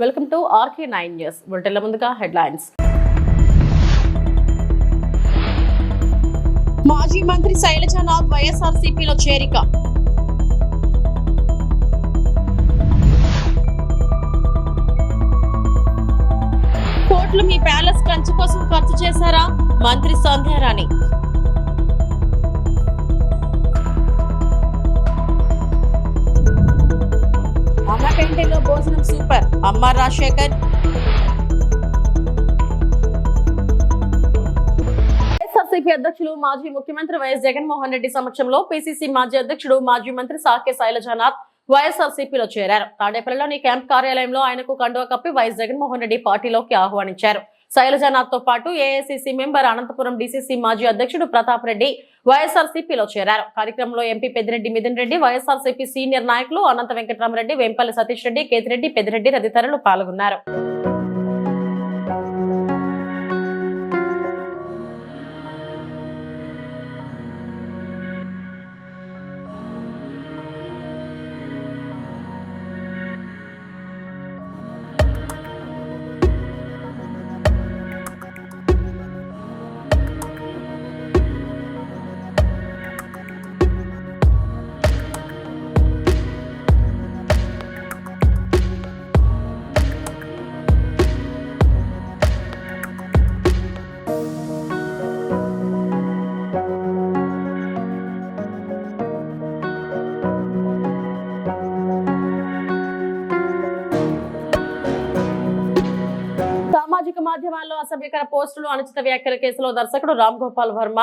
Welcome to RK nine news. బులెటిన్ల ముందుగా headlines. మాజీ మంత్రి శైలజానాథ్ వైఎస్ఆర్సీపీలో చేరిక. కోట్లు మీ ప్యాలెస్ కంచి కోసం ఖర్చు చేశారా? మంత్రి సంధ్యారాణి. అమ్మ భోజనం సూపర్. అమ్మ రాజశేఖర్. వైఎస్ఆర్సీపీ అధ్యక్షులు మాజీ ముఖ్యమంత్రి వైఎస్ జగన్మోహన్ రెడ్డి సమక్షంలో పిసిసి మాజీ అధ్యక్షుడు మాజీ మంత్రి సాకే శైలజానాథ్ వైఎస్ఆర్సీపీలో చేరారు. తాడేపల్లిలోని క్యాంప్ కార్యాలయంలో ఆయనకు కండువ కప్పి వైఎస్ జగన్మోహన్ రెడ్డి పార్టీలోకి ఆహ్వానించారు. శైలజానాథ్తో పాటు ఏఐసిసి మెంబర్ అనంతపురం డిసిసి మాజీ అధ్యక్షుడు ప్రతాప్ రెడ్డి వైఎస్ఆర్సీపీలో చేరారు. కార్యక్రమంలో MP Peddireddy Mithun Reddy YSRCP senior నాయకులు అనంత వెంకటరామరెడ్డి వేంపల్లి సతీష్ రెడ్డి కేతిరెడ్డి పెద్దిరెడ్డి తదితరులు పాల్గొన్నారు. మాధ్యమాల్లో అసభ్యకర పోస్టులు అనుచిత వ్యాఖ్యల కేసులో దర్శకుడు రామ్ గోపాల్ వర్మ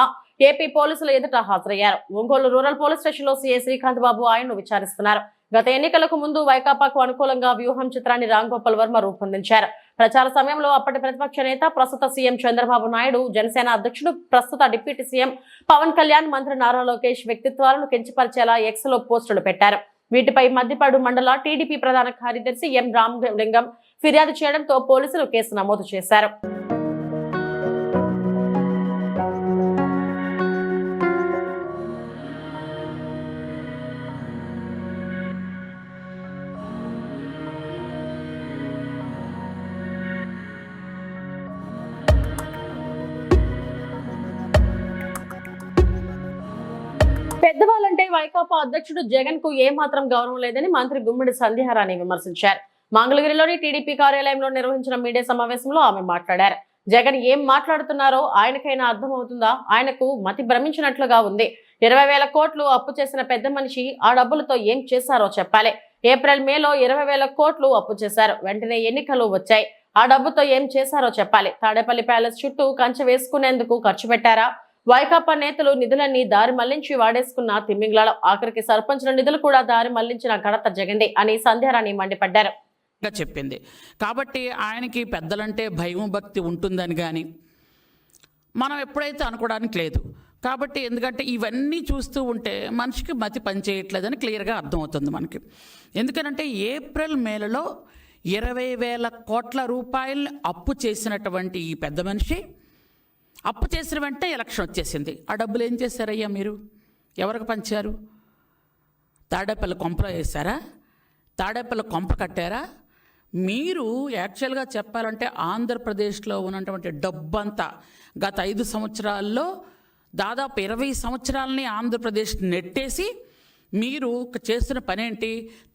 ఏపీ పోలీసుల ఎదుట హాజరయ్యారు. ఒంగోలు రూరల్ పోలీస్ స్టేషన్లో సీఏ శ్రీకాంత్ బాబు ఆయన్ను విచారిస్తున్నారు. గత ఎన్నికలకు ముందు వైకాపాకు అనుకూలంగా వ్యూహం చిత్రాన్ని రామ్ గోపాల్ వర్మ రూపొందించారు. ప్రచార సమయంలో అప్పటి ప్రతిపక్ష నేత ప్రస్తుత సీఎం చంద్రబాబు నాయుడు జనసేన అధ్యక్షుడు ప్రస్తుత డిప్యూటీ సీఎం పవన్ కళ్యాణ్ మంత్రి నారా లోకేష్ వ్యక్తిత్వాలను కించపరిచేలా ఎక్స్లో పోస్టులు పెట్టారు. వీటిపై మద్దిపాడు మండల టీడీపీ ప్రధాన కార్యదర్శి ఎం రామలింగం ఫిర్యాదు చేయడంతో పోలీసులు కేసు నమోదు చేశారు. పెద్దవాళ్ళంటే వైకాపా అధ్యక్షుడు జగన్కు ఏమాత్రం గౌరవం లేదని మంత్రి గుమ్మిడి సంధ్యారాణి విమర్శించారు. మంగళగిరిలోని టీడీపీ కార్యాలయంలో నిర్వహించిన మీడియా సమావేశంలో ఆమె మాట్లాడారు. జగన్ ఏం మాట్లాడుతున్నారో ఆయనకైనా అర్థమవుతుందా? ఆయనకు మతి భ్రమించినట్లుగా ఉంది. ఇరవై వేల కోట్లు అప్పు చేసిన పెద్ద మనిషి ఆ డబ్బులతో ఏం చేశారో చెప్పాలి. ఏప్రిల్ మేలో ఇరవై వేల కోట్లు అప్పు చేశారు. వెంటనే ఎన్నికలు వచ్చాయి. ఆ డబ్బుతో ఏం చేశారో చెప్పాలి. తాడేపల్లి ప్యాలెస్ చుట్టూ కంచె వేసుకునేందుకు ఖర్చు పెట్టారా? వైకాపా నేతలు నిధులన్నీ దారి మళ్ళించి వాడేసుకున్న తిమ్మింగ్లలో. ఆఖరికి సర్పంచుల నిధులు కూడా దారి మళ్ళించిన ఘనత జగంది అని సంధ్యారాణి మండిపడ్డారు. చెప్పింది. కాబట్టి ఆయనకి పెద్దలంటే భయం భక్తి ఉంటుందని కానీ మనం ఎప్పుడైతే అనుకోవడానికి లేదు. కాబట్టి ఎందుకంటే ఇవన్నీ చూస్తూ ఉంటే మనిషికి మతి పనిచేయట్లేదని క్లియర్గా అర్థమవుతుంది మనకి. ఎందుకనంటే ఏప్రిల్ మేలలో ఇరవై వేల కోట్ల రూపాయలు అప్పు చేసినటువంటి ఈ పెద్ద మనిషి అప్పు చేసిన వెంటనే ఎలక్షన్ వచ్చేసింది. ఆ డబ్బులు ఏం చేశారయ్యా మీరు? ఎవరికి పంచారు? తాడేపల్లి కొంపలో వేశారా? తాడేపల్లి కొంప కట్టారా? మీరు యాక్చువల్గా చెప్పాలంటే ఆంధ్రప్రదేశ్లో ఉన్నటువంటి డబ్బంతా గత ఐదు సంవత్సరాల్లో దాదాపు ఇరవై సంవత్సరాలని ఆంధ్రప్రదేశ్ నెట్టేసి మీరు చేస్తున్న పని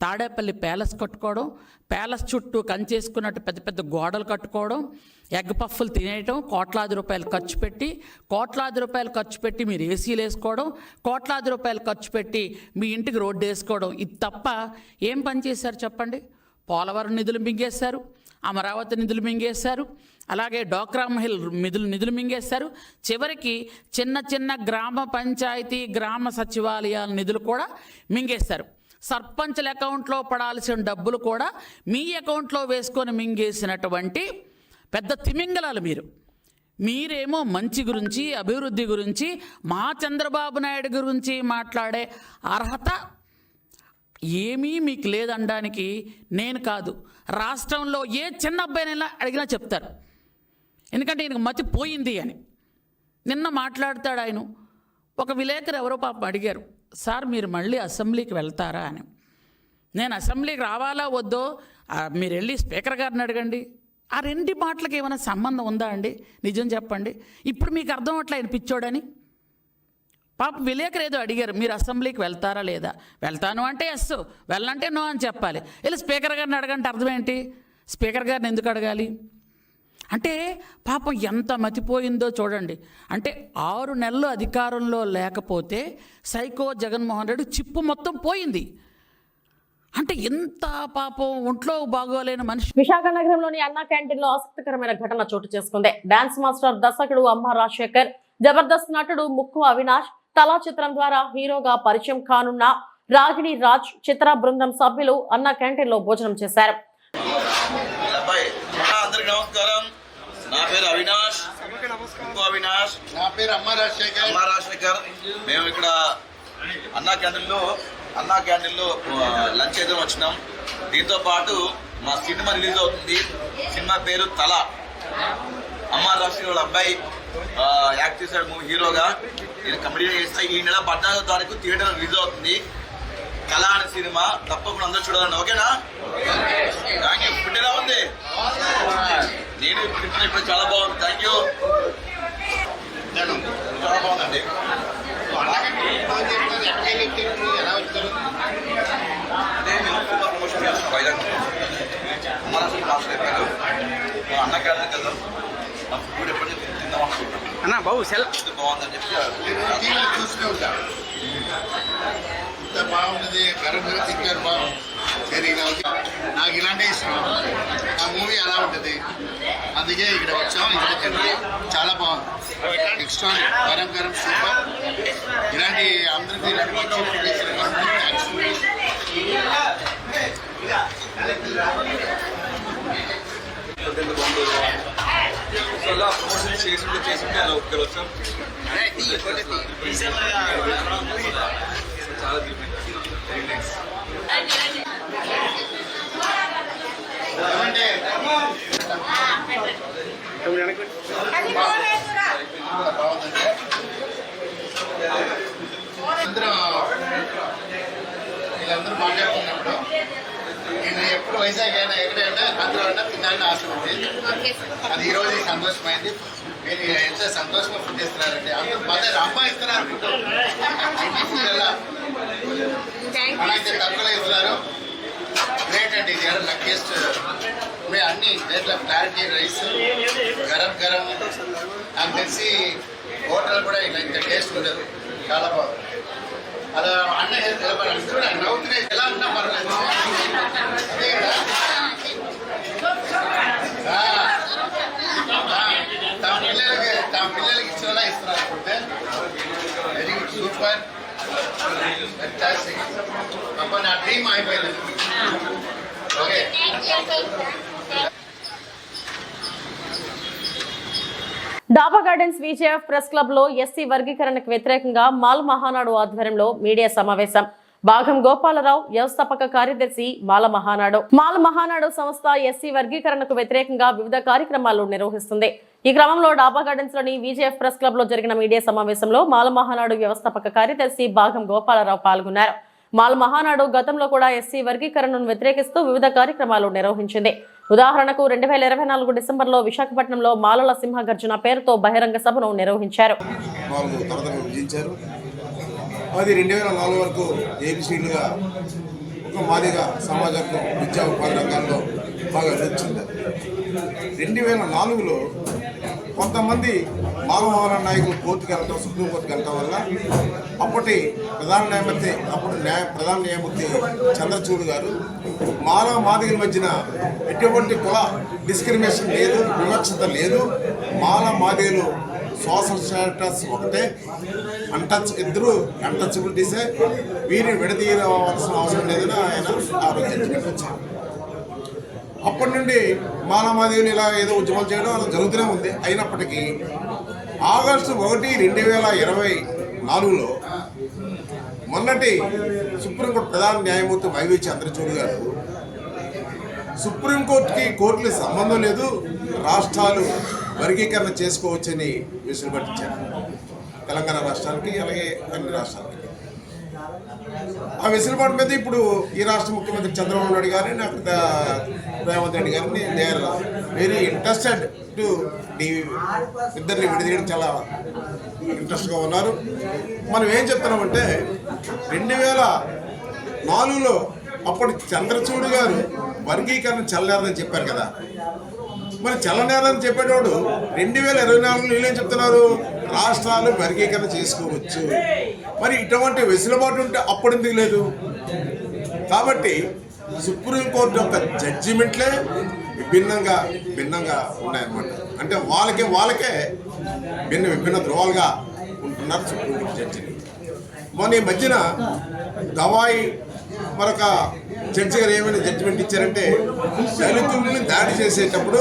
తాడేపల్లి ప్యాలెస్ కట్టుకోవడం ప్యాలెస్ చుట్టూ కంచేసుకున్నట్టు పెద్ద పెద్ద గోడలు కట్టుకోవడం ఎగ్ పఫ్ఫులు తినేయటం కోట్లాది రూపాయలు ఖర్చు పెట్టి కోట్లాది రూపాయలు ఖర్చు పెట్టి మీరు ఏసీలు వేసుకోవడం కోట్లాది రూపాయలు ఖర్చు పెట్టి మీ ఇంటికి రోడ్డు వేసుకోవడం. ఇది తప్ప ఏం పని చేశారు చెప్పండి? పోలవరం నిధులు మింగేశారు అమరావతి నిధులు మింగేశారు అలాగే డోక్రా మహిళ నిధులు నిధులు మింగేశారు. చివరికి చిన్న చిన్న గ్రామ పంచాయతీ గ్రామ సచివాలయాల నిధులు కూడా మింగేశారు. సర్పంచుల అకౌంట్లో పడాల్సిన డబ్బులు కూడా మీ అకౌంట్లో వేసుకొని మింగేసినటువంటి పెద్ద తిమింగలాలు మీరు. మీరేమో మంచి గురించి అభివృద్ధి గురించి మా చంద్రబాబు నాయుడు గురించి మాట్లాడే అర్హత ఏమీ మీకు లేదనడానికి నేను కాదు. రాష్ట్రంలో ఏ చిన్న అబ్బాయినైనా అడిగినా చెప్తారు. ఎందుకంటే ఈయనకు మతి పోయింది అని. నిన్న మాట్లాడతాడు ఆయన. ఒక విలేకరు ఎవరో పాపం అడిగారు సార్ మీరు మళ్ళీ అసెంబ్లీకి వెళ్తారా? అని. నేను అసెంబ్లీకి రావాలా వద్దో? మీరు వెళ్ళి స్పీకర్ గారిని అడగండి. ఆ రెండు మాటలకు ఏమైనా సంబంధం ఉందా అండి? నిజం చెప్పండి. ఇప్పుడు మీకు అర్థం అవట్లే ఆయన పిచ్చోడని. పాప విలేకరు ఏదో అడిగారు మీరు అసెంబ్లీకి వెళ్తారా లేదా? వెళ్తాను అంటే ఎస్ వెళ్ళంటే నో అని చెప్పాలి. ఇలా స్పీకర్ గారిని అడగంటే అర్థం ఏంటి? స్పీకర్ గారిని ఎందుకు అడగాలి? అంటే పాపం ఎంత మతిపోయిందో చూడండి. అంటే ఆరు నెలలు అధికారంలో లేకపోతే సైకో జగన్మోహన్ రెడ్డి చిప్పు మొత్తం పోయింది. అంటే ఎంత పాపం ఒంట్లో బాగోలేని మనిషి. విశాఖ నగరంలోని అన్నా క్యాంటీన్లో ఆసక్తికరమైన ఘటన చోటు చేసుకుంది. డాన్స్ మాస్టర్ దర్శకుడు అమ్మ రాజశేఖర్ జబర్దస్త్ నటుడు ముక్కు అవినాష్ తలా చిత్రం ద్వారా హీరోగా పరిచయం కానున్న రాగిణి రాజ్ చిత్ర బృందం సభ్యులు అన్నా క్యాంటీన్లో భోజనం చేశారు. నమస్కారం. నా పేరు అవినాష్. ఇంకో అవినాష్. నా పేరు అమ్మ రాజశేఖర్. అమ్మా రాజశేఖర్. మేము ఇక్కడ అన్నా క్యాంటీన్లో అన్నా క్యాంటీన్లో లంచ్ చేద్దాం వచ్చినాం. దీంతో పాటు మా సినిమా రిలీజ్ అవుతుంది. సినిమా పేరు తల. అమ్మా రాజశేఖర్ వాళ్ళ అబ్బాయి యాక్ట్ చేశాడు మూవీ హీరోగా. నేను కంప్లీట్ చేస్తా. ఈ నెల పద్నాలుగో తారీఖు థియేటర్ రిలీజ్ అవుతుంది. కళ అనే సినిమా. తప్పకుండా అందరూ చూడాలండి ఓకేనా? థ్యాంక్ యూ ఫుడ్ ఎలా ఉంది? నేను ఇప్పుడు ఇప్పుడు చాలా బాగుంది. థ్యాంక్ యూ చాలా బాగుందండి ఎలా వచ్చారు అదే నేను సినిమా ప్రమోషన్ చేస్తాను వైజాగ్ మన అసలు క్లాస్ అయిపోయారు మా అన్న క్యాడర్ కదా నా ఫుడ్ ఎప్పటి నుంచి తిందాం అనుకుంటున్నాను అన్న బాబు సెల్ ఇది బాగుందని చెప్పి నేను టీవీలో చూస్తూనే ఉంటా ఇంత బాగున్నది గర్వంగా తింటారు బాగుంది సరే ఇలా ఉంది. నాకు ఇలాంటి ఇష్టం ఆ మూవీ అలా ఉంటుంది అందుకే ఇక్కడ వచ్చాం ఇక్కడ తింటాం చాలా బాగుంది నెక్స్ట్ వన్ గరం గరం సూపర్ ఇలాంటి అందరికీ ఇలాంటి మంచి food సో అలా ప్రమోషన్ అలా ఒక్కరు వచ్చాం చాలా అందరూ వీళ్ళందరూ మాట్లాడుతున్నప్పుడు నేను ఎప్పుడు వైజాగ్ అయినా ఎక్కడైనా అందరూ అయినా తినాలని ఆశ ఉంది. అది ఈ రోజు సంతోషమైంది. మీరు ఎంత సంతోషంగా ఫుడ్ ఇస్తున్నారంటే అందరూ మదర్ అమ్మ ఇస్తున్నారు. ఫుడ్ ఎలా? మనైతే తక్కువలో ఇస్తున్నారు. గ్రేట్ అండి. ఇది లక్కీస్ట్ ఇప్పుడు అన్ని దేంట్లో క్లారిటీ రైస్ గరం గరం. నాకు తెలిసి హోటల్ కూడా ఇలా ఇంత టేస్ట్ ఉండదు. చాలా బాగుంది. అలా అన్న నిలబడి అందరూ నాకు నవ్వుతున్నాయి ఎలా ఉన్నా పర్లేదు అదే కదా ఆ, ఆ, తమ పిల్లలకి తమ పిల్లలకి ఇచ్చేలా ఇస్తున్నారు food very good super fantastic అబ్బా నా డ్రీమ్ అయిపోయింది okay Daba gardens VJF press క్లబ్లో ఎస్సీ వర్గీకరణకు వ్యతిరేకంగా మాల్ మహానాడు ఆధ్వర్యంలో మీడియా సమావేశం. భాగం గోపాలరావు వ్యవస్థాపక కార్యదర్శి మాల మహానాడు. మాల మహానాడు సంస్థ ఎస్సీ వర్గీకరణకు వ్యతిరేకంగా వివిధ కార్యక్రమాలు నిర్వహిస్తుంది. ఈ క్రమంలో డాబా గార్డెన్స్లోని విజేఎఫ్ ప్రెస్ క్లబ్లో జరిగిన మీడియా సమావేశంలో మాల మహానాడు వ్యవస్థాపక కార్యదర్శి భాగం గోపాలరావు పాల్గొన్నారు. మాల్ మహానాడు గతంలో కూడా ఎస్సీ వర్గీకరణను వ్యతిరేకిస్తూ వివిధ కార్యక్రమాలు నిర్వహించింది. ఉదాహరణకు రెండు వేల ఇరవై నాలుగు డిసెంబర్లో విశాఖపట్నంలో మాలల సింహగర్జన పేరుతో బహిరంగ సభను నిర్వహించారు. అది రెండు వేల నాలుగు వరకు ఏబిసిడ్లుగా ఒక మాదిగా సమాజంలో విద్యా ఉపాధి రంగాల్లో బాగా అభివృద్ధి రెండు వేల నాలుగులో కొంతమంది మానవహార నాయకులు కోర్టుకు వెళ్ళటం సుప్రీంకోర్టుకు వెళ్ళటం వల్ల అప్పటి ప్రధాన న్యాయమూర్తి అప్పుడు న్యాయ ప్రధాన న్యాయమూర్తి చంద్రచూడ్ గారు మానవ మాదిగల మధ్యన ఎటువంటి కుల డిస్క్రిమినేషన్ లేదు వివక్షత లేదు. మాల మాదిగలు సోషల్ స్టేటస్ ఒకటే. అన్టచ్ ఇద్దరు అన్టచబిలిటీసే వీరిని విడదీయవలసిన అవసరం లేదని ఆయన ఆ వచ్చారు అప్పటి నుండి మానవాదేవులు ఇలా ఏదో ఉద్యమాలు చేయడం అలా జరుగుతూనే ఉంది. అయినప్పటికీ ఆగస్టు ఒకటి రెండు వేల ఇరవై నాలుగులో మొన్నటి సుప్రీంకోర్టు ప్రధాన న్యాయమూర్తి వైవి చంద్రచూడ్ గారు సుప్రీంకోర్టుకి కోర్టుకి సంబంధం లేదు రాష్ట్రాలు వర్గీకరణ చేసుకోవచ్చని వెసులుబట్టించారు తెలంగాణ రాష్ట్రానికి అలాగే అన్ని రాష్ట్రాలకి. ఆ వెసులుబాటు మీద ఇప్పుడు ఈ రాష్ట్ర ముఖ్యమంత్రి చంద్రబాబు నాయుడు గారిని అక్కడ రేవంత్ రెడ్డి గారిని they are very interested to ఇద్దరిని విడదీయడం చాలా ఇంట్రెస్ట్గా ఉన్నారు. మనం ఏం చెప్తున్నామంటే రెండు వేల నాలుగులో అప్పటి చంద్రచూడు గారు వర్గీకరణ చల్లారని చెప్పారు కదా. మరి చల్లనేరని చెప్పేటోడు రెండు వేల ఇరవై నాలుగులో వీళ్ళేం చెప్తున్నారు? రాష్ట్రాలు వర్గీకరణ చేసుకోవచ్చు. మరి ఇటువంటి వెసులుబాటు ఉంటే అప్పుడు ఎందుకు లేదు? కాబట్టి సుప్రీంకోర్టు యొక్క జడ్జిమెంట్లే విభిన్నంగా భిన్నంగా ఉన్నాయన్నమాట. అంటే వాళ్ళకే వాళ్ళకే భిన్న విభిన్న ధ్రువాలుగా ఉంటున్నారు సుప్రీంకోర్టు జడ్జిని మొన్న ఈ మధ్యన గవాయి మరొక జడ్జి గారు ఏమైనా జడ్జిమెంట్ ఇచ్చారంటే దళితుల్ని దాడి చేసేటప్పుడు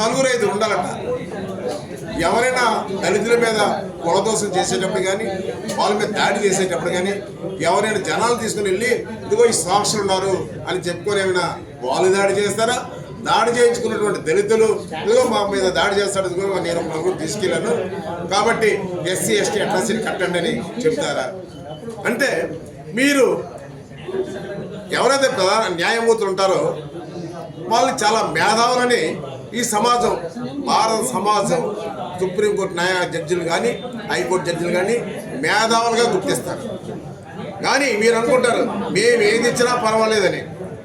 నలుగురు ఐదు ఉండాలట. ఎవరైనా దళితుల మీద కులదోషం చేసేటప్పుడు కానీ వాళ్ళ మీద దాడి చేసేటప్పుడు కానీ ఎవరైనా జనాలు తీసుకుని వెళ్ళి ఇదిగో ఈ సాక్షులు ఉన్నారు అని చెప్పుకొని ఏమైనా వాళ్ళు దాడి చేస్తారా? దాడి చేయించుకున్నటువంటి దళితులు ఇదిగో మా మీద దాడి చేస్తాడు ఇదిగో నేను నలుగురు తీసుకెళ్ళాను. కాబట్టి ఎస్సీ ఎస్టీ అట్రాసిటీ కట్టండి అని చెప్తారా? అంటే మీరు ఎవరైతే ప్రధాన న్యాయమూర్తులు ఉంటారో వాళ్ళు చాలా మేధావులని ఈ సమాజం భారత సమాజం సుప్రీంకోర్టు న్యాయ జడ్జిలు కానీ హైకోర్టు జడ్జిలు కానీ మేధావులుగా గుర్తిస్తారు. కానీ మీరు అనుకుంటారు మేము ఏది ఇచ్చినా పర్వాలేదని.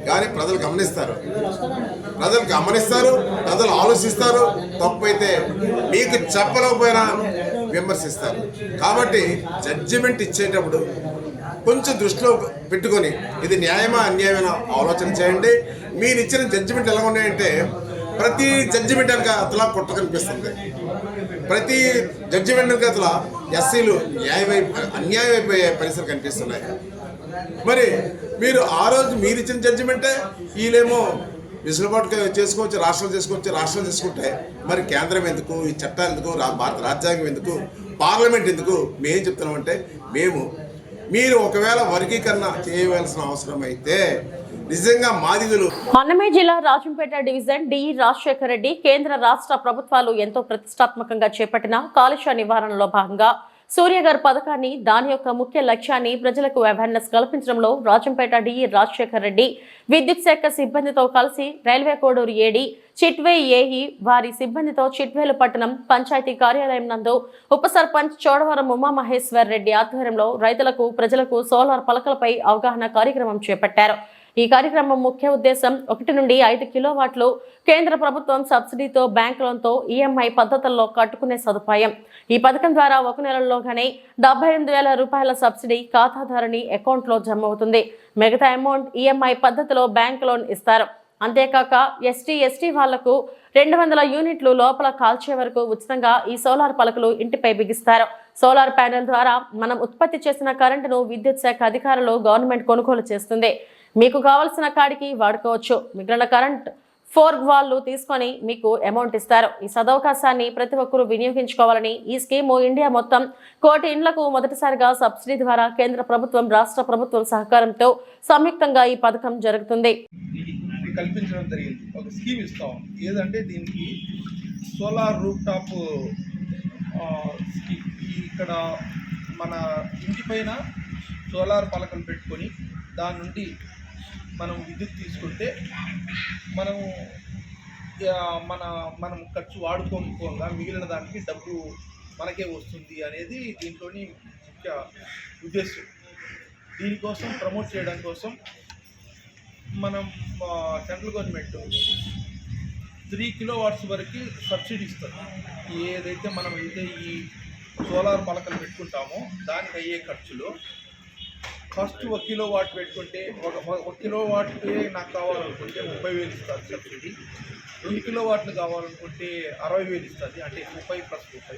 కానీ ప్రజలు గమనిస్తారు. ప్రజలు గమనిస్తారు ప్రజలు ఆలోచిస్తారు తప్పైతే మీకు చెప్పలేకపోయినా విమర్శిస్తారు. కాబట్టి జడ్జిమెంట్ ఇచ్చేటప్పుడు కొంచెం దృష్టిలో పెట్టుకొని ఇది న్యాయమా అన్యాయమైన ఆలోచన చేయండి. మీరు ఇచ్చిన జడ్జిమెంట్ ఎలా ఉన్నాయంటే ప్రతి జడ్జిమెంట్ వెనక అతలా కుట్ర కనిపిస్తుంది. ప్రతి జడ్జిమెంట్ వెనక అతలా ఎస్సీలు న్యాయమై అన్యాయం అయిపోయే పరిస్థితులు కనిపిస్తున్నాయి. మరి మీరు ఆ రోజు మీరు ఇచ్చిన జడ్జిమెంటే వీళ్ళేమో వెసులుబాటు చేసుకోవచ్చు రాష్ట్రాలు చేసుకోవచ్చు రాష్ట్రాలు చేసుకుంటే మరి కేంద్రం ఎందుకు ఈ చట్టాలు ఎందుకు రా- భారత రాజ్యాంగం ఎందుకు పార్లమెంట్ ఎందుకు? మేం చెప్తున్నామంటే మేము మీరు ఒకవేళ వర్గీకరణ చేయవలసిన అవసరం అయితే నిజంగా మాదిగులు అన్నమయ్య జిల్లా రాజంపేట డివిజన్ డి రాజశేఖర రెడ్డి కేంద్ర రాష్ట్ర ప్రభుత్వాలు ఎంతో ప్రతిష్టాత్మకంగా చేపట్టిన కాలుష్య నివారణలో భాగంగా సూర్య గారి పథకాన్ని దాని యొక్క ముఖ్య లక్ష్యాన్ని ప్రజలకు అవేర్నెస్ కల్పించడంలో రాజంపేట డి రాజశేఖర్ రెడ్డి విద్యుత్ శాఖ సిబ్బందితో కలిసి రైల్వే కోడూరు ఏడి చిట్వే ఏఈ వారి సిబ్బందితో చిట్వేలు పట్టణం పంచాయతీ కార్యాలయం నందు ఉప సర్పంచ్ చోడవరం ఉమామహేశ్వర్ రెడ్డి ఆధ్వర్యంలో రైతులకు ప్రజలకు సోలార్ పలకలపై అవగాహన కార్యక్రమం చేపట్టారు. ఈ కార్యక్రమం ముఖ్య ఉద్దేశం ఒకటి నుండి ఐదు కిలోవాట్లు కేంద్ర ప్రభుత్వం సబ్సిడీతో బ్యాంక్ లోన్తో ఈఎంఐ పద్ధతుల్లో కట్టుకునే సదుపాయం. ఈ పథకం ద్వారా ఒక నెలలోగానే డెబ్బై ఎనిమిది వేల రూపాయల సబ్సిడీ ఖాతాదారుని అకౌంట్లో జమ అవుతుంది మిగతా అమౌంట్ ఈఎంఐ పద్ధతిలో బ్యాంక్ లోన్ ఇస్తారు. అంతేకాక ఎస్టీ ఎస్టీ వాళ్ళకు రెండు వందల యూనిట్లు లోపల కాల్చే వరకు ఉచితంగా ఈ సోలార్ పలకలు ఇంటిపై బిగిస్తారు. సోలార్ ప్యానెల్ ద్వారా మనం ఉత్పత్తి చేసిన కరెంటును విద్యుత్ శాఖ అధికారులు గవర్నమెంట్ కొనుగోలు చేస్తుంది. మీకు కావలసిన కాడికి వాడుకోవచ్చు. మిగిలిన కరెంట్ ఫోర్ వాళ్ళు తీసుకొని మీకు అమౌంట్ ఇస్తారు. ఈ సదవకాశాన్ని ప్రతి ఒక్కరూ వినియోగించుకోవాలని ఈ స్కీము ఇండియా మొత్తం కోటి ఇండ్లకు మొదటిసారిగా సబ్సిడీ ద్వారా కేంద్ర ప్రభుత్వం రాష్ట్ర ప్రభుత్వం సహకారంతో సంయుక్తంగా ఈ పథకం జరుగుతుంది. కల్పించడం జరిగింది. ఒక స్కీమ్ ఇస్తాం. ఏదంటే దీనికి సోలార్ రూప్ టాప్ స్కీమ్. ఇక్కడ మన ఇంటి పైన సోలార్ పలకలు పెట్టుకొని దాని నుండి మనం విద్యుత్ తీసుకుంటే మనము మన మనం ఖర్చు వాడుకోకపోగా మిగిలిన దానికి డబ్బు మనకే వస్తుంది అనేది దీంట్లోని ముఖ్య ఉద్దేశం. దీనికోసం ప్రమోట్ చేయడం కోసం మనం central government three kilowatts వరకు సబ్సిడీ ఇస్తుంది. ఏదైతే మనం అయితే ఈ సోలార్ పలకలు పెట్టుకుంటామో దానికి అయ్యే ఖర్చులో ఫస్ట్ ఒక కిలో వాట్ పెట్టుకుంటే ఒక ఒక కిలో వాట్ నాకు కావాలనుకుంటే ముప్పై వేలు ఇస్తుంది సబ్సిడీ. రెండు కిలో వాట్లు కావాలనుకుంటే అరవై వేలు ఇస్తుంది అంటే ముప్పై ప్లస్ ముప్పై.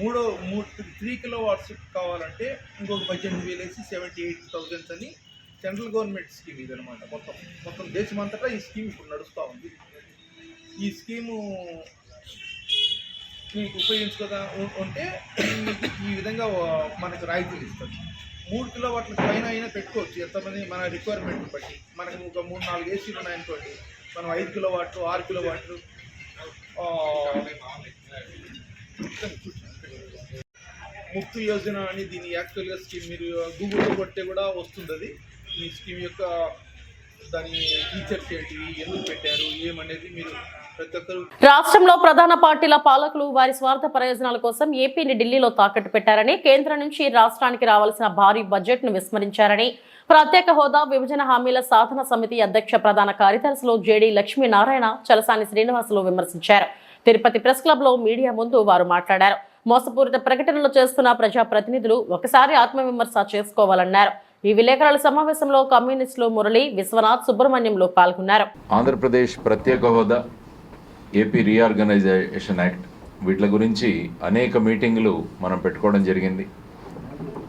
మూడో మూడు త్రీ కిలో వాట్స్ కావాలంటే ఇంకొక పద్దెనిమిది వేలు వేసి సెవెంటీ ఎయిట్ థౌజండ్స్ అని సెంట్రల్ గవర్నమెంట్ స్కీమ్ ఇది అనమాట మొత్తం మొత్తం దేశమంతటా ఈ స్కీమ్ ఇప్పుడు నడుస్తూ ఉంది. ఈ స్కీము మీకు ఉపయోగించుకోదా ఉంటే ఈ విధంగా మనకు రాయితీలు ఇస్తుంది మూడు కిలో వాట్ల పైన అయినా పెట్టుకోవచ్చు. ఎంతమంది మన రిక్వైర్మెంట్ బట్టి. మనకు ఒక మూడు నాలుగు ఏసీలు ఉన్నాయనుకోండి. మనం ఐదు కిలో వాట్లు ఆరు కిలో వాట్లు ముక్తి యోజన అని దీని యాక్చువల్గా స్కీమ్ మీరు గూగుల్లో కొట్టే కూడా వస్తుంది అది ఈ స్కీమ్ యొక్క దాని ఫీచర్స్ ఏంటివి ఎందుకు పెట్టారు ఏమనేది మీరు రాష్ట్రంలో ప్రధాన పార్టీల పాలకులు వారి స్వార్థ ప్రయోజనాల కోసం ఏపీని ఢిల్లీలో తాకట్టు పెట్టారని కేంద్రం నుంచి రాష్ట్రానికి రావాల్సిన భారీ బడ్జెట్ను విస్మరించారని. ప్రత్యేక హోదా విభజన హామీల సాధన సమితి అధ్యక్ష ప్రధాన కార్యదర్శులు జేడీ లక్ష్మీనారాయణ చలసాని శ్రీనివాసులు విమర్శించారు. తిరుపతి ప్రెస్ క్లబ్లో మీడియా ముందు వారు మాట్లాడారు. మోసపూరిత ప్రకటనలు చేస్తున్న ప్రజాప్రతినిధులు ఒకసారి ఆత్మవిమర్శ చేసుకోవాలన్నారు. ఈ విలేకరుల సమావేశంలో కమ్యూనిస్టులు మురళి విశ్వనాథ్ సుబ్రహ్మణ్యంలో పాల్గొన్నారు. ఆంధ్రప్రదేశ్ ప్రత్యేక హోదా ఏపీ రీఆర్గనైజేషన్ యాక్ట్ వీటి గురించి అనేక మీటింగులు మనం పెట్టుకోవడం జరిగింది.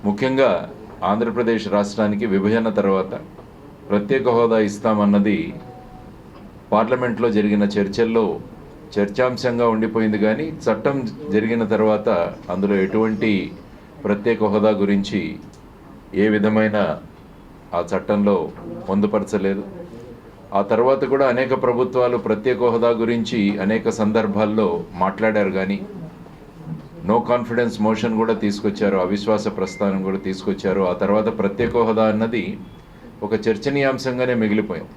ముఖ్యంగా ఆంధ్రప్రదేశ్ రాష్ట్రానికి విభజన తర్వాత ప్రత్యేక హోదా ఇస్తామన్నది పార్లమెంట్లో జరిగిన చర్చల్లో చర్చాంశంగా ఉండిపోయింది కానీ చట్టం జరిగిన తర్వాత అందులో ఎటువంటి ప్రత్యేక హోదా గురించి ఏ విధమైన ఆ చట్టంలో పొందుపరచలేదు. ఆ తర్వాత కూడా అనేక ప్రభుత్వాలు ప్రత్యేక హోదా గురించి అనేక సందర్భాల్లో మాట్లాడారు కానీ నో కాన్ఫిడెన్స్ మోషన్ కూడా తీసుకొచ్చారు అవిశ్వాస ప్రస్థానం కూడా తీసుకొచ్చారు. ఆ తర్వాత ప్రత్యేక హోదా అన్నది ఒక చర్చనీయాంశంగానే మిగిలిపోయింది.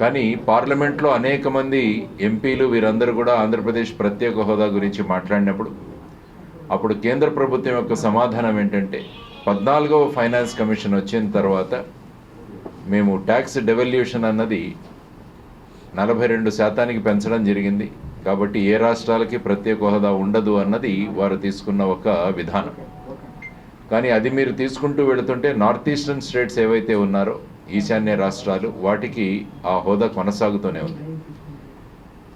కానీ పార్లమెంట్లో అనేక మంది ఎంపీలు వీరందరూ కూడా ఆంధ్రప్రదేశ్ ప్రత్యేక హోదా గురించి మాట్లాడినప్పుడు అప్పుడు కేంద్ర ప్రభుత్వం యొక్క సమాధానం ఏంటంటే పద్నాలుగవ ఫైనాన్స్ కమిషన్ వచ్చిన తర్వాత మేము ట్యాక్స్ డెవల్యూషన్ అన్నది నలభై రెండు శాతానికి పెంచడం జరిగింది. కాబట్టి ఏ రాష్ట్రాలకి ప్రత్యేక హోదా ఉండదు అన్నది వారు తీసుకున్న ఒక విధానం. కానీ అది మీరు తీసుకుంటూ వెళుతుంటే నార్త్ ఈస్టర్న్ స్టేట్స్ ఏవైతే ఉన్నారో ఈశాన్య రాష్ట్రాలు వాటికి ఆ హోదా కొనసాగుతూనే ఉంది.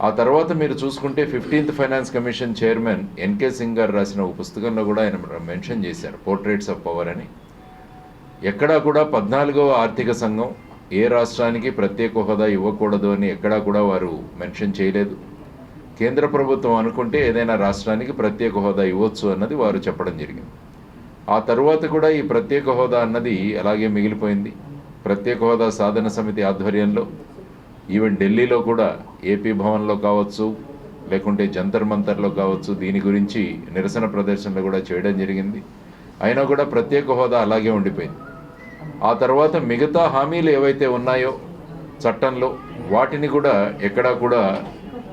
ఆ తర్వాత మీరు చూసుకుంటే fifteenth finance commission chairman NK Singh గారు రాసిన ఒక పుస్తకంలో కూడా ఆయన మెన్షన్ చేశారు పోర్ట్రేట్స్ ఆఫ్ పవర్ అని. ఎక్కడా కూడా పద్నాలుగవ ఆర్థిక సంఘం ఏ రాష్ట్రానికి ప్రత్యేక హోదా ఇవ్వకూడదు అని ఎక్కడా కూడా వారు మెన్షన్ చేయలేదు. కేంద్ర ప్రభుత్వం అనుకుంటే ఏదైనా రాష్ట్రానికి ప్రత్యేక హోదా ఇవ్వచ్చు అన్నది వారు చెప్పడం జరిగింది. ఆ తరువాత కూడా ఈ ప్రత్యేక హోదా అన్నది అలాగే మిగిలిపోయింది. ప్రత్యేక హోదా సాధన సమితి ఆధ్వర్యంలో ఈవెన్ ఢిల్లీలో కూడా ఏపీ భవన్లో కావచ్చు లేకుంటే జంతర్ మంతర్లో కావచ్చు దీని గురించి నిరసన ప్రదర్శనలు కూడా చేయడం జరిగింది. అయినా కూడా ప్రత్యేక హోదా అలాగే ఉండిపోయింది. ఆ తర్వాత మిగతా హామీలు ఏవైతే ఉన్నాయో చట్టంలో వాటిని కూడా ఎక్కడా కూడా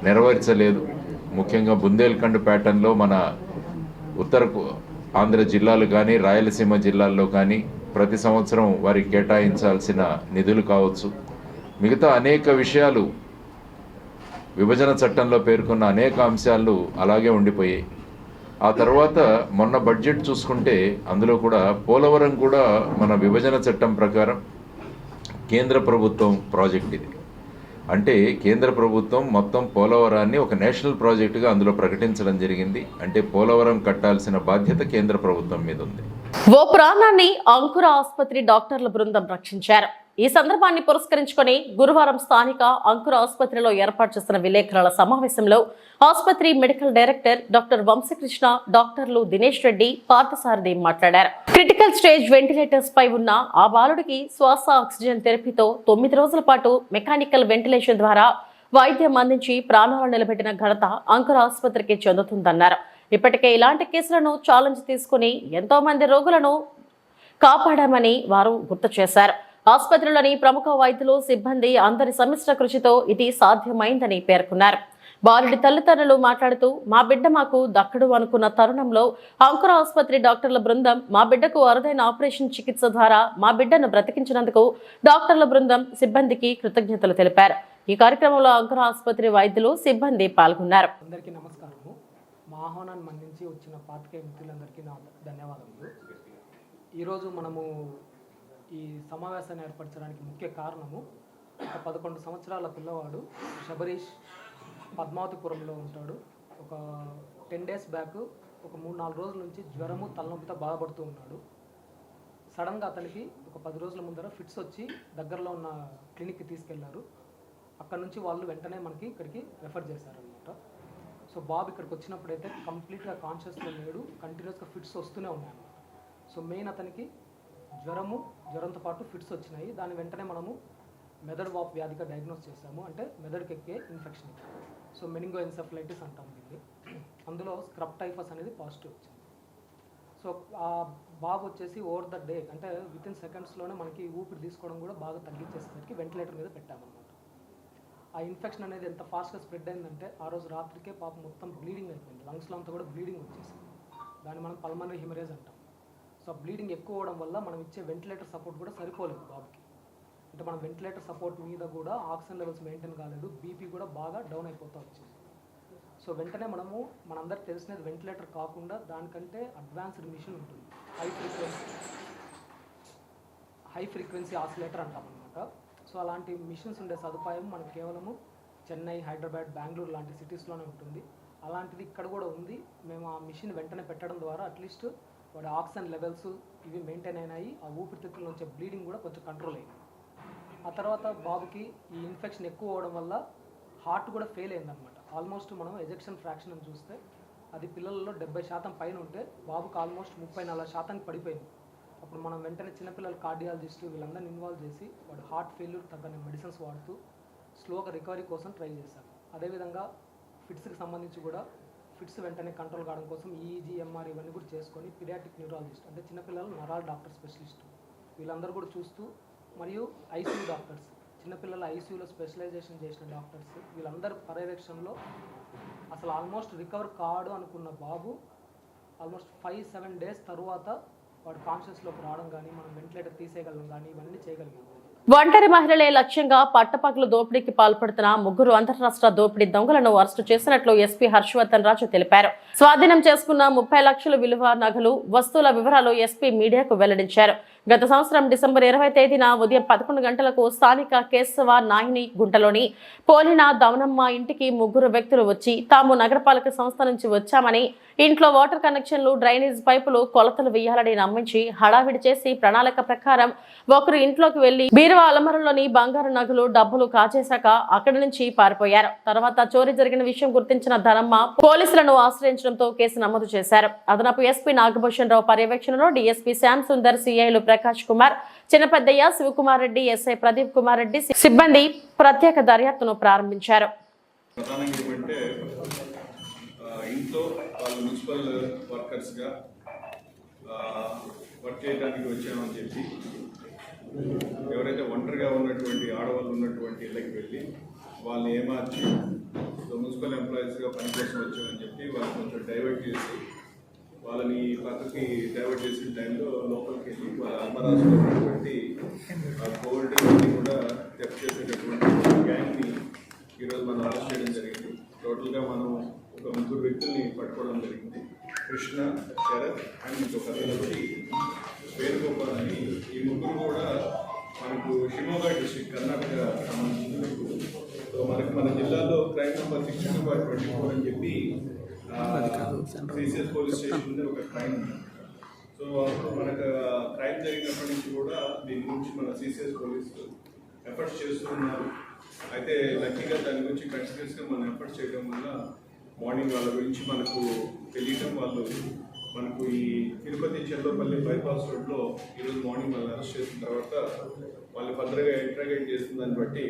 నెరవేర్చలేదు. ముఖ్యంగా బుందేల్ఖండ్ ప్యాటర్న్లో మన ఉత్తర ఆంధ్ర జిల్లాలు కానీ రాయలసీమ జిల్లాల్లో కానీ ప్రతి సంవత్సరం వారికి కేటాయించాల్సిన నిధులు కావచ్చు. మిగతా అనేక విషయాలు విభజన చట్టంలో పేర్కొన్న అనేక అంశాలు అలాగే ఉండిపోయాయి. ఆ తర్వాత మొన్న బడ్జెట్ చూసుకుంటే అందులో కూడా పోలవరం కూడా మన విభజన చట్టం ప్రకారం కేంద్ర ప్రభుత్వం ప్రాజెక్ట్ ఇది. అంటే కేంద్ర ప్రభుత్వం మొత్తం పోలవరాన్ని ఒక నేషనల్ ప్రాజెక్టుగా అందులో ప్రకటించడం జరిగింది. అంటే పోలవరం కట్టాల్సిన బాధ్యత కేంద్ర ప్రభుత్వం మీద ఉంది. ఓ ప్రాణాన్ని అంకుర ఆసుపత్రి డాక్టర్ల బృందం రక్షించారు. ఈ సందర్భాన్ని పురస్కరించుకొని గురువారం స్థానిక అంకుర ఆసుపత్రిలో ఏర్పాటు చేసిన విలేకరుల సమావేశంలో ఆసుపత్రి మెడికల్ డైరెక్టర్ డాక్టర్ వంశకృష్ణ డాక్టర్లు దినేష్ రెడ్డి పార్థసారథి మాట్లాడారు. క్రిటికల్ స్టేజ్ వెంటిలేటర్స్ పై ఉన్న ఆ బాలుడికి శ్వాస ఆక్సిజన్ థెరపీతో తొమ్మిది రోజుల పాటు మెకానికల్ వెంటిలేషన్ ద్వారా వైద్యం అందించి ప్రాణాలు నిలబెట్టిన ఘనత అంకుర ఆసుపత్రికి చెందుతుందన్నారు. ఇప్పటికే ఇలాంటి కేసులను ఛాలెంజ్ తీసుకుని ఎంతో మంది రోగులను కాపాడామని వారు గుర్తు చేశారు. ఆసుపత్రిలోని ప్రముఖ వైద్యులు సిబ్బంది అందరి సమిష్ట కృషితో ఇది సాధ్యమైందని పేర్కొన్నారు. బాలుడి తల్లిదండ్రులు మాట్లాడుతూ మా బిడ్డ మాకు దక్కడు అనుకున్న తరుణంలో అంకుర ఆసుపత్రి డాక్టర్ల బృందం మా బిడ్డకు అరుదైన ఆపరేషన్ చికిత్స ద్వారా మా బిడ్డను బ్రతికించినందుకు డాక్టర్ల బృందం సిబ్బందికి కృతజ్ఞతలు తెలిపారు. ఈ కార్యక్రమంలో అంకుర ఆసుపత్రి వైద్యులు సిబ్బంది పాల్గొన్నారు. అందరికీ నమస్కారము. మా ఆహ్వానాన్ని మన్నించి వచ్చిన పాతికేయ మిత్రులందరికీ నా ధన్యవాదములు. ఈరోజు మనము ఈ సమావేశాన్ని ఏర్పరచడానికి ముఖ్య కారణము ఒక పదకొండు సంవత్సరాల పిల్లవాడు శబరీష్ పద్మావతిపురంలో ఉంటాడు. ఒక టెన్ డేస్ బ్యాక్ ఒక మూడు నాలుగు రోజుల నుంచి జ్వరము తలనొప్పితో బాధపడుతూ ఉన్నాడు. సడన్గా అతనికి ఒక పది రోజుల ముందర ఫిట్స్ వచ్చి దగ్గరలో ఉన్న క్లినిక్కి తీసుకెళ్ళారు. అక్కడ నుంచి వాళ్ళు వెంటనే మనకి ఇక్కడికి రెఫర్ చేశారనమాట సో బాబు ఇక్కడికి వచ్చినప్పుడైతే కంప్లీట్గా కాన్షియస్లో లేడు కంటిన్యూస్గా ఫిట్స్ వస్తూనే ఉన్నాయన్నమాట సో మెయిన్ అతనికి జ్వరము జ్వరంతో పాటు ఫిట్స్ వచ్చినాయి. దాని వెంటనే మనము మెదడు వాపు వ్యాధిగా డయాగ్నోస్ చేసాము అంటే మెదడుకి ఎక్కే ఇన్ఫెక్షన్ సో మెనింగో ఎన్సెఫలైటిస్ అంటాం దీన్ని. అందులో స్క్రబ్ టైఫస్ అనేది పాజిటివ్ వచ్చింది. సో ఆ బాబు వచ్చేసి ఓవర్ ద డే అంటే విత్ ఇన్ సెకండ్స్లోనే మనకి ఊపిరి తీసుకోవడం కూడా బాగా తగ్గించేసరికి వెంటిలేటర్ మీద పెట్టామన్నమాట. ఆ ఇన్ఫెక్షన్ అనేది ఎంత ఫాస్ట్గా స్ప్రెడ్ అయిందంటే ఆ రోజు రాత్రికే పాప మొత్తం బ్లీడింగ్ అయిపోయింది. లంగ్స్లో అంతా కూడా బ్లీడింగ్ వచ్చేసింది. దాన్ని మనం పల్మనరీ హిమరేజ్ అంటాం. సో బ్లీడింగ్ ఎక్కువ అవడం వల్ల మనం ఇచ్చే వెంటిలేటర్ సపోర్ట్ కూడా సరిపోలేదు బాబుకి. అంటే మనం వెంటిలేటర్ సపోర్ట్ మీద కూడా ఆక్సిజన్ లెవెల్స్ మెయింటైన్ కాలేదు బీపీ కూడా బాగా డౌన్ అయిపోతూ వచ్చింది. సో వెంటనే మనము మనందరికి తెలిసినది వెంటిలేటర్ కాకుండా దానికంటే అడ్వాన్స్డ్ మిషన్ ఉంటుంది. High frequency high frequency oscillator అంటాం అనమాట సో అలాంటి మిషన్స్ ఉండే సదుపాయం మనకు కేవలము చెన్నై హైదరాబాద్ బెంగళూరు లాంటి సిటీస్లోనే ఉంటుంది. అలాంటిది ఇక్కడ కూడా ఉంది. మేము ఆ మిషన్ వెంటనే పెట్టడం ద్వారా అట్లీస్ట్ వాడి ఆక్సిజన్ లెవెల్స్ ఇవి మెయింటైన్ అయినాయి. ఆ ఊపిరితిత్తుల నుంచి బ్లీడింగ్ కూడా కొంచెం కంట్రోల్ అయింది. ఆ తర్వాత బాబుకి ఈ ఇన్ఫెక్షన్ ఎక్కువ అవడం వల్ల హార్ట్ కూడా ఫెయిల్ అయిందనమాట ఆల్మోస్ట్ మనం ఎజెక్షన్ ఫ్రాక్షన్ అని చూస్తే అది పిల్లలలో డెబ్బై శాతం పైన ఉంటే బాబుకి ఆల్మోస్ట్ ముప్పై నాలుగు శాతానికి పడిపోయింది. అప్పుడు మనం వెంటనే చిన్నపిల్లల కార్డియాలజిస్ట్ వీళ్ళందరినీ ఇన్వాల్వ్ చేసి వాడు హార్ట్ ఫెయిల్యూర్ తగ్గని మెడిసిన్స్ వాడుతూ స్లోగా రికవరీ కోసం ట్రై చేశారు. అదేవిధంగా ఫిట్స్కి సంబంధించి కూడా ఫిట్స్ వెంటనే కంట్రోల్ కావడం కోసం ఈజీఎంఆర్ ఇవన్నీ కూడా చేసుకొని పిడియాటిక్ న్యూరాలజిస్ట్ అంటే చిన్నపిల్లల నరాల డాక్టర్ స్పెషలిస్ట్. వీళ్ళందరూ కూడా చూస్తూ మరియు ఐసీయూ డాక్టర్స్ చిన్నపిల్లల ఐసీయూలో స్పెషలైజేషన్ చేసిన డాక్టర్స్ వీళ్ళందరి పర్యవేక్షణలో అసలు ఆల్మోస్ట్ రికవర్ కాడు అనుకున్న బాబు ఆల్మోస్ట్ ఫైవ్ సెవెన్ డేస్ తర్వాత వాడు కాన్షియస్లోకి రావడం కానీ మనం వెంటిలేటర్ తీసేయగలం కానీ ఇవన్నీ చేయగలిగాం ఒంటరి మహిళలే లక్ష్యంగా పట్టపగలు దోపిడీకి పాల్పడుతున్న ముగ్గురు అంతర్రాష్ట్ర దోపిడీ దొంగలను అరెస్టు చేసినట్లు ఎస్పీ హర్షవర్ధన్ రాజు తెలిపారు. స్వాధీనం చేసుకున్న ముప్పై లక్షల విలువ నగలు వస్తువుల వివరాలు ఎస్పీ మీడియాకు వెల్లడించారు. గత సంవత్సరం డిసెంబర్ ఇరవై తేదీన ఉదయం పదకొండు గంటలకు స్థానిక కేశవ నాయిని గుంటలోని పోలిన దవనమ్మ ఇంటికి ముగ్గురు వ్యక్తులు వచ్చి తాము నగరపాలక సంస్థ నుంచి వచ్చామని ఇంట్లో వాటర్ కనెక్షన్లు డ్రైనేజ్ పైపులు కొలతలు వేయాలని నమ్మించి హడావిడి చేసి ప్రణాళిక ప్రకారం ఒకరు ఇంట్లోకి వెళ్ళి బీరువా అలమరలోని బంగారు నగలు డబ్బులు కాచేశాక అక్కడి నుంచి పారిపోయారు. తర్వాత చోరీ జరిగిన విషయం గుర్తించిన ధనమ్మ పోలీసులను ఆశ్రయించడంతో కేసు నమోదు చేశారు. అదనపు ఎస్పీ నాగభూషణరావు పర్యవేక్షణలో డీఎస్పీ శ్యామ్ సుందర్ సిఐలు ప్రకాష్ కుమార్ చిన్నపెద్దయ్య శివకుమార్ రెడ్డి ఎస్ఐ ప్రదీప్ కుమార్ రెడ్డి సిబ్బంది ప్రత్యేక దర్యాప్తును ప్రారంభించారు. ఇంట్లో వాళ్ళు మున్సిపల్ వర్కర్స్గా వర్క్ చేయడానికి వచ్చామని చెప్పి ఎవరైతే ఒంటరిగా ఉన్నటువంటి ఆడవాళ్ళు ఉన్నటువంటి ఇళ్ళకి వెళ్ళి వాళ్ళని ఏమార్చి మున్సిపల్ ఎంప్లాయీస్గా పనిచేసి వచ్చామని చెప్పి వాళ్ళు కొంచెం డైవర్ట్ చేసి వాళ్ళని పక్కకి డైవర్ట్ చేసిన టైంలో లోపలికి వెళ్ళి వాళ్ళ అల్మరాసులో ఉన్నటువంటి ఆ గోల్డ్ ఇవన్నీ కూడా తెప్ చేసేటటువంటి గ్యాంగ్ని ఈరోజు మనం అరెస్ట్ చేయడం జరిగింది. టోటల్గా మనం ఒక ముగ్గురు వ్యక్తుల్ని పట్టుకోవడం జరిగింది. కృష్ణ శరత్ అండ్ ఇంకొక అతను వచ్చి వేణుగోపాల్ అని ఈ ముగ్గురు కూడా మనకు షిమోగా డిస్ట్రిక్ట్ కర్ణాటక సంబంధించిన సో మనకి మన జిల్లాలో crime number sixty two by twenty four అని చెప్పి సిసిఎస్ పోలీస్ స్టేషన్ ఉంది ఒక క్రైమ్. సో అప్పుడు మనకు క్రైమ్ జరిగినప్పటి నుంచి కూడా దీని గురించి మన సిసిఎస్ పోలీసు ఎఫర్ట్స్ చేస్తున్నారు అయితే లక్కీగా దాని గురించి కంటిన్యూస్గా మనం ఎఫర్ట్స్ చేయడం వల్ల మార్నింగ్ వాళ్ళ గురించి మనకు తెలియటం వాళ్ళు మనకు ఈ తిరుపతి చెల్లపల్లి బైపాస్ రోడ్లో ఈరోజు మార్నింగ్ వాళ్ళు అరెస్ట్ చేసిన తర్వాత వాళ్ళు ఫర్దర్గా ఇంట్రాగేట్ చేసిన దాన్ని బట్టి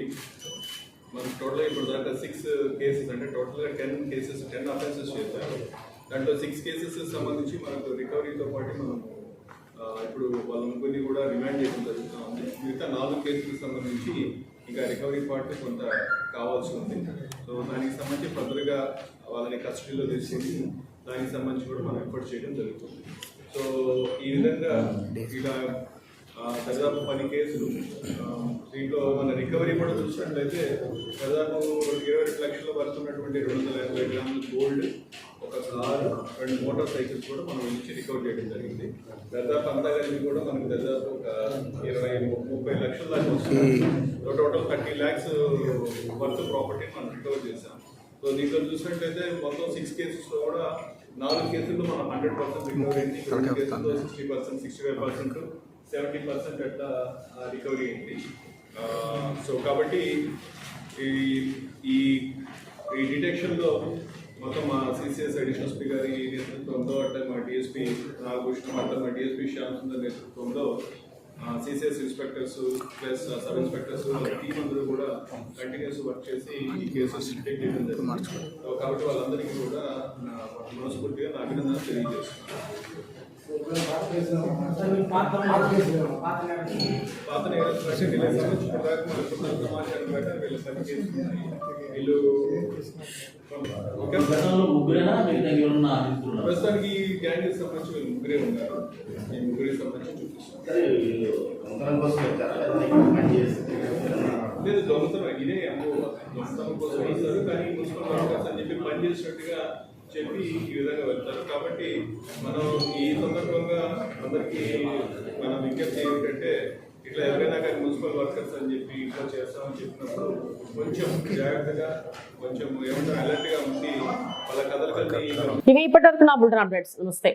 మనకు టోటల్గా ఇప్పుడు దాకా సిక్స్ కేసెస్ అంటే టోటల్గా టెన్ కేసెస్ టెన్ అఫెన్సెస్ చేశారు. దాంట్లో సిక్స్ కేసెస్ సంబంధించి మనకు రికవరీతో పాటు మనం ఇప్పుడు వాళ్ళ ముగ్గురిని కూడా రిమాండ్ చేయడం జరుగుతూ ఉంది మిగతా నాలుగు కేసులకు సంబంధించి ఇంకా రికవరీ పార్ట్ కొంత కావాల్సి ఉంది. సో దానికి సంబంధించి ఫర్దర్గా వాళ్ళని కస్టడీలో తీసుకొని దానికి సంబంధించి కూడా మనం ఎఫర్ట్ చేయడం జరుగుతుంది. సో ఈ విధంగా ఇలా ఆ, దాదాపు పది కేసులు. దీంట్లో మన రికవరీ కూడా చూసినట్లయితే దాదాపు ఇరవై రెండు లక్షల వరకు ఉన్నటువంటి రెండు వందల యాభై గ్రాముల గోల్డ్ ఒక కారు రెండు మోటార్ సైకిల్స్ కూడా మనం ఇచ్చి రికవర్ చేయడం జరిగింది. దాదాపు అంతా కలిపి కూడా మనకు దాదాపు ఒక ఇరవై ముప్పై లక్షల దాకా వస్తుంది total thirty lakhs worth property మనం రికవర్ చేసాం సో దీంట్లో చూసినట్లయితే మొత్తం సిక్స్ కేసెస్లో కూడా నాలుగు కేసుల్లో మనం హండ్రెడ్ పర్సెంట్ రికవరీ అయింది. రెండు కేసుల్లో sixty percent sixty five percent seventy percent అట్లా రికవరీ అయింది సో కాబట్టి ఈ ఈ డిటెక్షన్లో మొత్తం మా సిసిఎస్ అడిషనల్ స్పీ గారి నేతృత్వంలో అట్లా మా డిఎస్పీ నాగభూషణం అట్లా మా డిఎస్పీ శ్యామ్ సుందర్ నేతృత్వంలో CCS inspectors plus sub inspectors team అందరూ కూడా కంటిన్యూస్ వర్క్ చేసి ఈ కేసెస్ డిటెక్ట్ చేయడం జరిగింది కాబట్టి వాళ్ళందరికీ కూడా మనస్ఫూర్తిగా నా అభినందన తెలియజేస్తున్నాను. పాత నేరస్తులు అంటే వీళ్ళకి సంబంధించి పని చేస్తున్నారు వీళ్ళు ప్రస్తుతానికి గ్యాంగ్ సంబంధించి వీళ్ళు ముగ్గురే ఉన్నారు ఈ ముగ్గురికి సంబంధించి చూపిస్తాం లేదు దొంగతనం ఇదే అమ్మో దొంగతనం కోసం వస్తారు కానీ మున్సిపల్ వర్కర్స్ అని చెప్పి పని చేసినట్టుగా చెప్పి ఈ విధంగా వెళ్తారు. కాబట్టి మనం ఈ సందర్భంగా అందరికీ మన విజ్ఞప్తి ఏమిటంటే ఇట్లా ఎవరైనా కానీ మున్సిపల్ వర్కర్స్ అని చెప్పి ఇట్లా చేస్తామని చెప్పినప్పుడు కొంచెం జాగ్రత్తగా కొంచెం ఏమంటారు అలర్ట్గా ఉండి వాళ్ళ కథలకల్ని ఇవి ఇప్పటివరకు నా బుల్టన్ అప్డేట్స్. నమస్తే.